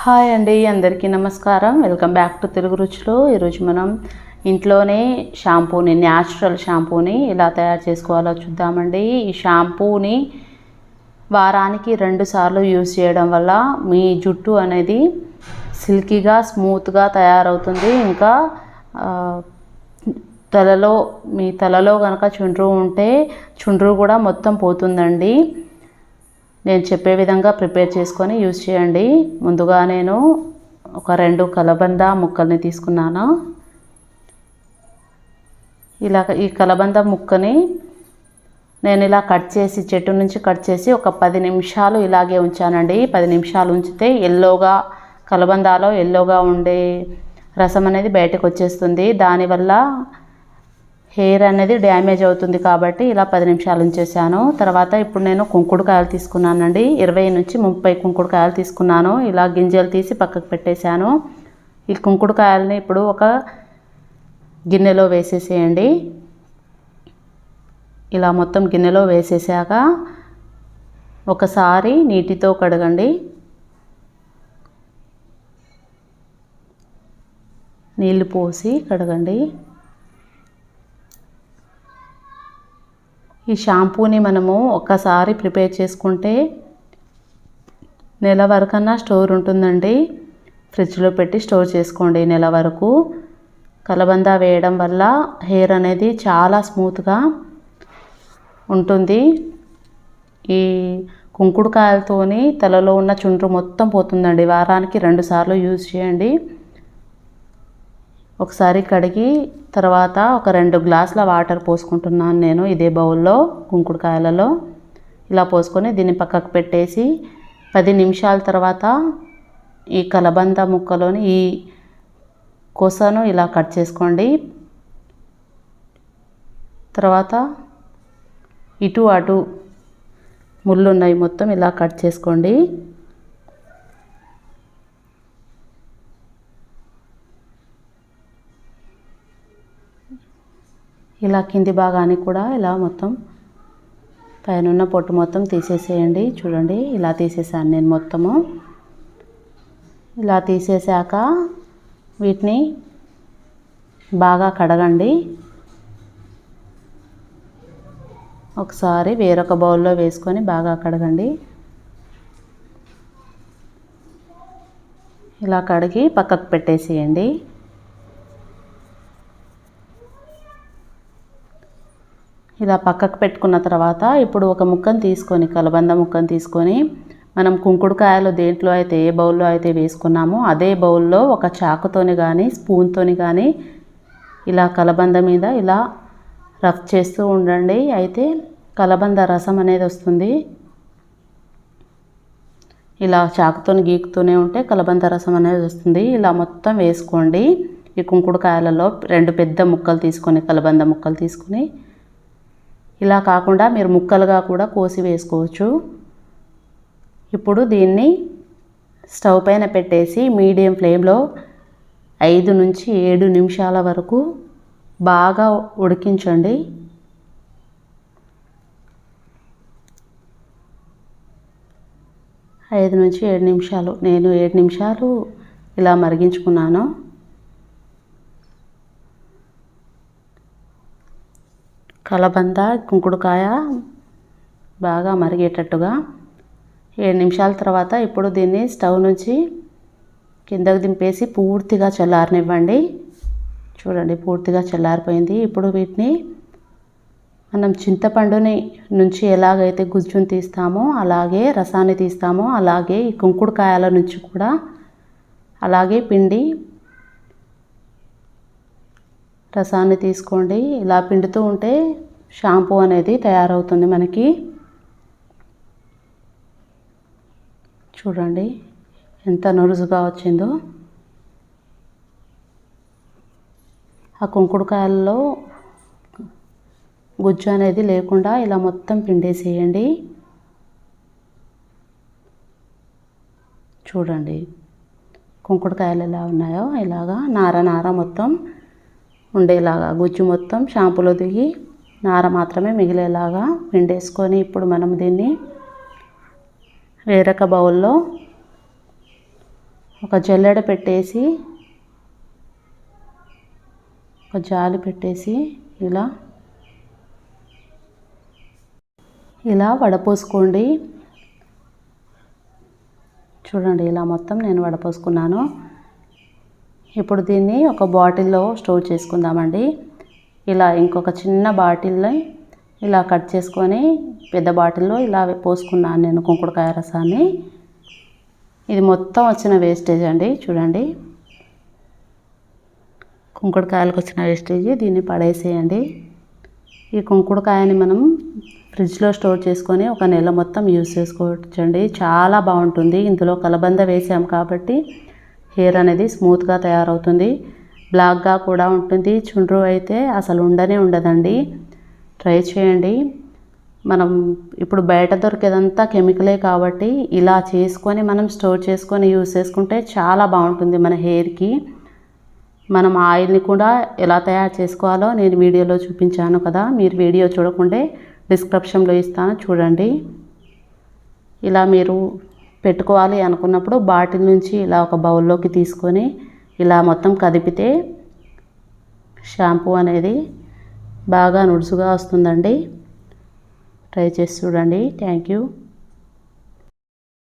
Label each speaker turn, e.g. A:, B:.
A: Hi అండి అందరికీ నమస్కారం. వెల్కమ్ బ్యాక్ టు తెలుగు రుచులు. ఈరోజు మనం ఇంట్లోనే షాంపూని న్యాచురల్ షాంపూని ఎలా తయారు చేసుకోవాలో చూద్దామండి. ఈ షాంపూని వారానికి రెండు సార్లు యూస్ చేయడం వల్ల మీ జుట్టు అనేది సిల్కీగా స్మూత్గా తయారవుతుంది. ఇంకా తలలో మీ తలలో కనుక చుండ్రు ఉంటే చుండ్రు కూడా మొత్తం పోతుందండి. నేను చెప్పే విధంగా ప్రిపేర్ చేసుకొని యూజ్ చేయండి. ముందుగా నేను ఒక రెండు కలబంద ముక్కల్ని తీసుకున్నాను. ఇలా ఈ కలబంద ముక్కని నేను ఇలా కట్ చేసి చెట్టు నుంచి కట్ చేసి ఒక పది నిమిషాలు ఇలాగే ఉంచానండి. పది నిమిషాలు ఉంచితే ఎల్లోగా కలబందాలో ఎల్లోగా ఉండే రసం అనేది బయటకు వచ్చేస్తుంది. దానివల్ల హెయిర్ అనేది డ్యామేజ్ అవుతుంది కాబట్టి ఇలా పది నిమిషాలు ఉంచేసాను తర్వాత ఇప్పుడు నేను కుంకుడుకాయలు తీసుకున్నానండి. ఇరవై నుంచి ముప్పై కుంకుడుకాయలు తీసుకున్నాను. ఇలా గింజలు తీసి పక్కకు పెట్టేశాను. ఈ కుంకుడుకాయలని ఇప్పుడు ఒక గిన్నెలో వేసేసేయండి. ఇలా మొత్తం గిన్నెలో వేసేసాక ఒకసారి నీటితో కడగండి. నీళ్ళు పోసి కడగండి. ఈ షాంపూని మనము ఒక్కసారి ప్రిపేర్ చేసుకుంటే నెల వరకన్నా స్టోర్ ఉంటుందండి. ఫ్రిడ్జ్లో పెట్టి స్టోర్ చేసుకోండి నెల వరకు. కలబంద వేయడం వల్ల హెయిర్ అనేది చాలా స్మూత్గా ఉంటుంది. ఈ కుంకుడుకాయలతోని తలలో ఉన్న చుండ్రు మొత్తం పోతుందండి. వారానికి రెండు సార్లు యూజ్ చేయండి. ఒకసారి కడిగి తర్వాత ఒక రెండు గ్లాసుల వాటర్ పోసుకుంటున్నాను నేను ఇదే బౌల్లో కుంకుడుకాయలలో ఇలా పోసుకొని దీన్ని పక్కకు పెట్టేసి పది నిమిషాల తర్వాత ఈ కలబంద ముక్కలోని ఈ కొసను ఇలా కట్ చేసుకోండి. తర్వాత ఇటు అటు ముళ్ళు ఉన్నాయి మొత్తం ఇలా కట్ చేసుకోండి. ఇలా కింది భాగాన్ని కూడా ఇలా మొత్తం పైన ఉన్న పొట్టు మొత్తం తీసేసేయండి. చూడండి ఇలా తీసేసాను నేను మొత్తము. ఇలా తీసేసాక వీటిని బాగా కడగండి. ఒకసారి వేరొక బౌల్లో వేసుకొని బాగా కడగండి. ఇలా కడిగి పక్కకు పెట్టేసేయండి. ఇలా పక్కకు పెట్టుకున్న తర్వాత ఇప్పుడు ఒక ముక్కను తీసుకొని కలబంద ముక్కను తీసుకొని మనం కుంకుడుకాయలు దేంట్లో అయితే ఏ బౌల్లో అయితే వేసుకున్నామో అదే బౌల్లో ఒక చాకుతోని కానీ స్పూన్తోని కానీ ఇలా కలబంద మీద ఇలా రఫ్ చేస్తూ ఉండండి. అయితే కలబంద రసం అనేది వస్తుంది. ఇలా చాకుతోని గీకుతూనే ఉంటే కలబంద రసం అనేది వస్తుంది. ఇలా మొత్తం వేసుకోండి. ఈ కుంకుడుకాయలలో రెండు పెద్ద ముక్కలు తీసుకొని కలబంద ముక్కలు తీసుకొని ఇలా కాకుండా మీరు ముక్కలుగా కూడా కోసి వేసుకోవచ్చు. ఇప్పుడు దీన్ని స్టవ్ పైన పెట్టేసి మీడియం ఫ్లేమ్లో ఐదు నుంచి ఏడు నిమిషాల వరకు బాగా ఉడికించండి. ఐదు నుంచి ఏడు నిమిషాలు నేను ఏడు నిమిషాలు ఇలా మరిగించుకున్నాను. కలబంద కుంకుడుకాయ బాగా మరిగేటట్టుగా ఏడు నిమిషాల తర్వాత ఇప్పుడు దీన్ని స్టవ్ నుంచి కిందకు దింపేసి పూర్తిగా చల్లారనివ్వండి. చూడండి పూర్తిగా చల్లారిపోయింది. ఇప్పుడు వీటిని మనం చింతపండుని నుంచి ఎలాగైతే గుజ్జును తీస్తామో అలాగే రసాన్ని తీస్తామో అలాగే ఈ కుంకుడుకాయల నుంచి కూడా అలాగే పిండి రసాన్ని తీసుకోండి. ఇలా పిండుతూ ఉంటే షాంపూ అనేది తయారవుతుంది మనకి. చూడండి ఎంత నురుసుగా వచ్చిందో. ఆ కుంకుడుకాయల్లో గుజ్జు అనేది లేకుండా ఇలా మొత్తం పిండేసేయండి. చూడండి కుంకుడుకాయలు ఎలా ఉన్నాయో. ఇలాగా నార నార మొత్తం ఉండేలాగా గుజ్జు మొత్తం షాంపూలో దిగి నార మాత్రమే మిగిలేలాగా పిండేసుకొని ఇప్పుడు మనం దీన్ని వేరొక బౌల్లో ఒక జల్లెడ పెట్టేసి ఒక జాలి పెట్టేసి ఇలా ఇలా వడపోసుకోండి. చూడండి ఇలా మొత్తం నేను వడపోసుకున్నాను. ఇప్పుడు దీన్ని ఒక బాటిల్లో స్టోర్ చేసుకుందామండి. ఇలా ఇంకొక చిన్న బాటిల్ని ఇలా కట్ చేసుకొని పెద్ద బాటిల్లో ఇలా పోసుకున్నాను నేను కుంకుడుకాయ రసాన్ని. ఇది మొత్తం వచ్చిన వేస్టేజ్ అండి చూడండి. కుంకుడుకాయలకు వచ్చిన వేస్టేజ్ దీన్ని పడేసేయండి. ఈ కుంకుడుకాయని మనం ఫ్రిడ్జ్లో స్టోర్ చేసుకొని ఒక నెల మొత్తం యూస్ చేసుకోవచ్చండి. చాలా బాగుంటుంది. ఇందులో కలబంద వేసాం కాబట్టి హెయిర్ అనేది స్మూత్గా తయారవుతుంది. బ్లాక్గా కూడా ఉంటుంది. చుండ్రు అయితే అసలు ఉండనే ఉండదండి. ట్రై చేయండి. మనం ఇప్పుడు బయట దొరికేదంతా కెమికలే కాబట్టి ఇలా చేసుకొని మనం స్టోర్ చేసుకొని యూస్ చేసుకుంటే చాలా బాగుంటుంది మన హెయిర్కి. మనం ఆయిల్ని కూడా ఎలా తయారు చేసుకోవాలో నేను వీడియోలో చూపించాను కదా. మీరు వీడియో చూడకుంటే డిస్క్రిప్షన్లో ఇస్తాను. చూడండి. ఇలా మీరు పెట్టుకోవాలి అనుకున్నప్పుడు బాటిల్ నుంచి ఇలా ఒక బౌల్లోకి తీసుకొని ఇలా మొత్తం కదిపితే షాంపూ అనేది బాగా నుడుసుగా వస్తుందండి. ట్రై చేసి చూడండి. Thank you.